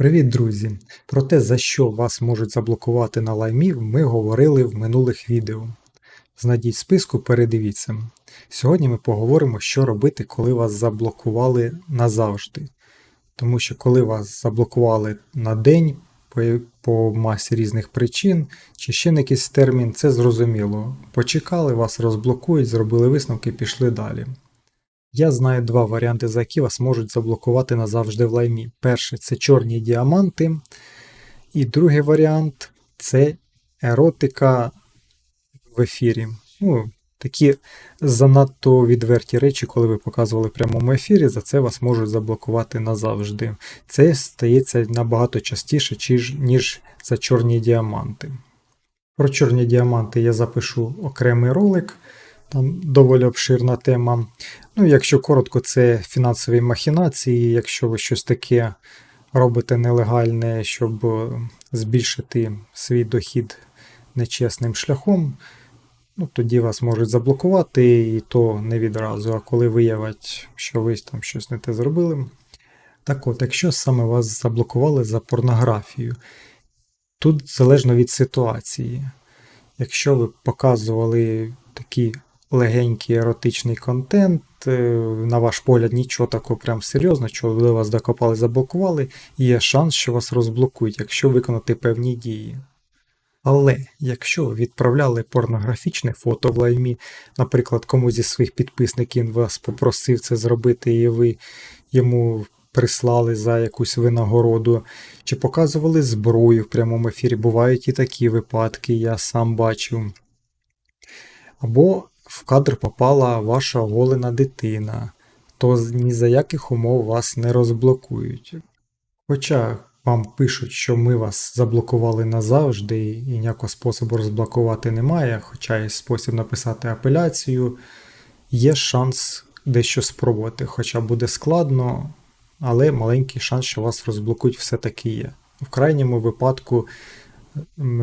Привіт, друзі! Про те, за що вас можуть заблокувати на лаймі, ми говорили в минулих відео. Знайдіть списку, передивіться. Сьогодні ми поговоримо, що робити, коли вас заблокували назавжди. Тому що коли вас заблокували на день по, по масі різних причин, чи ще на якийсь термін, це зрозуміло. Почекали, вас розблокують, зробили висновки, пішли далі. Я знаю два варіанти, за які вас можуть заблокувати назавжди в лаймі. Перший це чорні діаманти. І другий варіант це еротика в ефірі. Ну, Такі занадто відверті речі, коли ви показували в прямому ефірі, за це вас можуть заблокувати назавжди. Це стається набагато частіше, ніж за чорні діаманти. Про чорні діаманти я запишу окремий ролик. Там доволі обширна тема. Ну, якщо коротко, це фінансові махінації, якщо ви щось таке робите нелегальне, щоб е, збільшити свій дохід нечесним шляхом, ну, тоді вас можуть заблокувати, і то не відразу. А коли виявить, що ви там щось не те зробили. Так от, якщо саме вас заблокували за порнографію, тут залежно від ситуації. Якщо ви показували такі легенький еротичний контент. Е, на ваш погляд, нічого такого прям серйозного, що ви вас докопали, заблокували, і є шанс, що вас розблокують, якщо виконати певні дії. Але якщо ви відправляли порнографічне фото в лаймі, наприклад, комусь зі своїх підписників вас попросив це зробити, і ви йому прислали за якусь винагороду, чи показували зброю в прямому ефірі, бувають і такі випадки, я сам бачив. Або в кадр попала ваша оголена дитина, то ні за яких умов вас не розблокують. Хоча вам пишуть, що ми вас заблокували назавжди і ніякого способу розблокувати немає, хоча є спосіб написати апеляцію, є шанс дещо спробувати, хоча буде складно, але маленький шанс, що вас розблокують, все-таки є. В крайньому випадку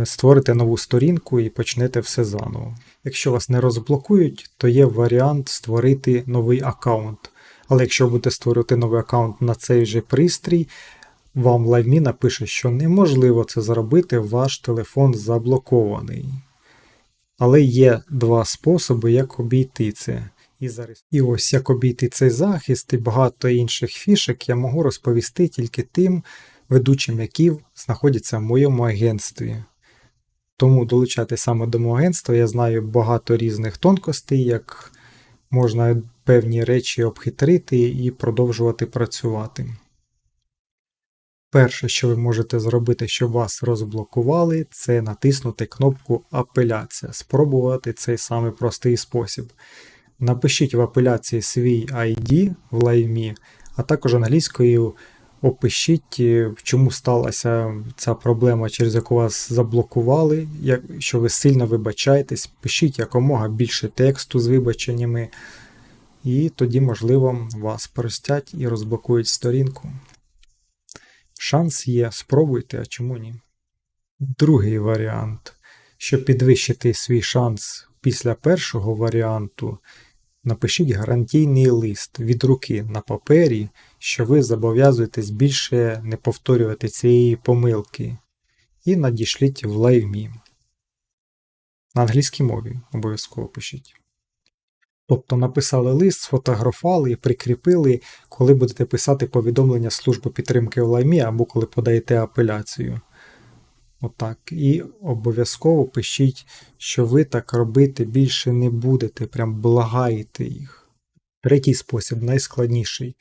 створите нову сторінку і почнете все заново. Якщо вас не розблокують, то є варіант створити новий аккаунт. Але якщо будете створювати новий аккаунт на цей же пристрій, вам LiveMe напише, що неможливо це зробити, ваш телефон заблокований. Але є два способи, як обійти це. І зараз. І ось як обійти цей захист і багато інших фішек я можу розповісти тільки тим ведучим, які знаходяться в моєму агентстві. Тому долучати саме до мого агентства я знаю багато різних тонкостей, як можна певні речі обхитрити і продовжувати працювати. Перше, що ви можете зробити, щоб вас розблокували, це натиснути кнопку Апеляція, спробувати цей самий простий спосіб. Напишіть в апеляції свій ID в лаймі, а також англійською Опишіть, е, чому сталася ця проблема, через яку вас заблокували, що ви сильно вибачаєтесь, пишіть якомога більше тексту з вибаченнями, і тоді, можливо, вас простять і розблокують сторінку. Шанс є, спробуйте, а чому ні? Другий варіант. Щоб підвищити свій шанс після першого варіанту, напишіть гарантійний лист від руки на папері що ви зобов'язуєтесь більше не повторювати цієї помилки, і надішліть в лайвмі. На англійській мові обов'язково пишіть. Тобто написали лист, сфотографували і прикріпили, коли будете писати повідомлення служби підтримки в лаймі або коли подаєте апеляцію. Отак. І обов'язково пишіть, що ви так робити більше не будете, прям благаєте їх. Третій спосіб найскладніший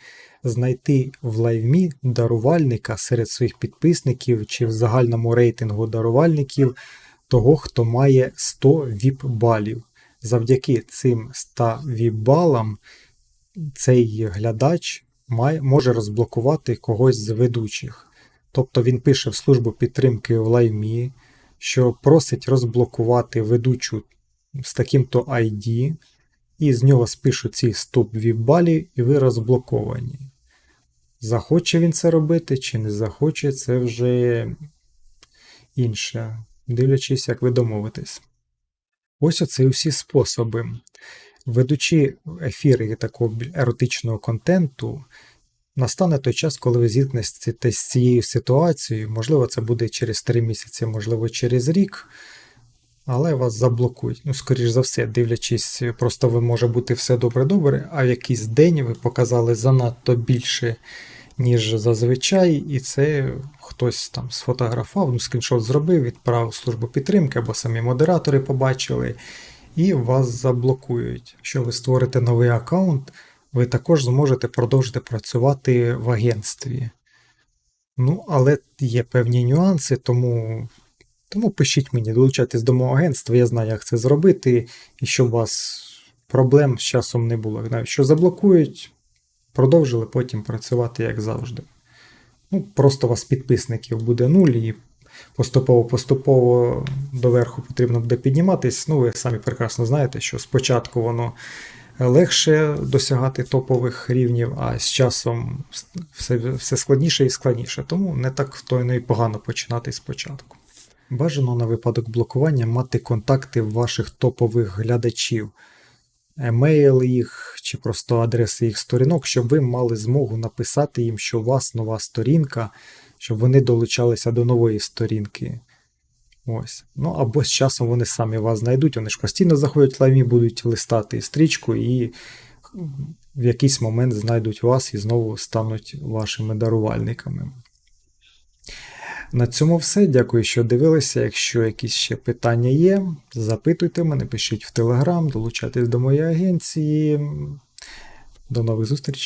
знайти в лайвмі дарувальника серед своїх підписників чи в загальному рейтингу дарувальників того, хто має 100 VIP балів. Завдяки цим 100 VIP балам цей глядач може розблокувати когось з ведучих. Тобто він пише в службу підтримки в лайвмі, що просить розблокувати ведучу з таким-то ID і з нього спишуть ці стоп балі і ви розблоковані. Захоче він це робити, чи не захоче, це вже інше, дивлячись, як ви домовитесь. Ось оце усі способи. Ведучи ефіри такого еротичного контенту, Настане той час, коли ви зіткнетеся з цією ситуацією, можливо, це буде через 3 місяці, можливо, через рік, але вас заблокують. Ну, скоріш за все, дивлячись, просто ви може бути все добре-добре, а в якийсь день ви показали занадто більше, ніж зазвичай, і це хтось там сфотографував, ну, скріншот зробив, відправив службу підтримки, або самі модератори побачили, і вас заблокують. Якщо ви створите новий аккаунт, ви також зможете продовжити працювати в агентстві. Ну, але є певні нюанси, тому, тому пишіть мені, долучайтесь до мого агентства, я знаю, як це зробити, і щоб у вас проблем з часом не було. Навіть що заблокують, продовжили потім працювати як завжди. Ну, просто у вас підписників буде нуль і поступово-поступово доверху потрібно буде підніматись. Ну, ви самі прекрасно знаєте, що спочатку воно легше досягати топових рівнів, а з часом все, все складніше і складніше. Тому не так то й погано починати спочатку. Бажано на випадок блокування мати контакти ваших топових глядачів, емейл їх чи просто адреси їх сторінок, щоб ви мали змогу написати їм, що у вас нова сторінка, щоб вони долучалися до нової сторінки. Ось. Ну або з часом вони самі вас знайдуть, вони ж постійно заходять в лаймі, будуть листати стрічку і в якийсь момент знайдуть вас і знову стануть вашими дарувальниками. На цьому все. Дякую, що дивилися. Якщо якісь ще питання є, запитуйте мене, пишіть в Телеграм, долучайтесь до моєї агенції. До нових зустрічей.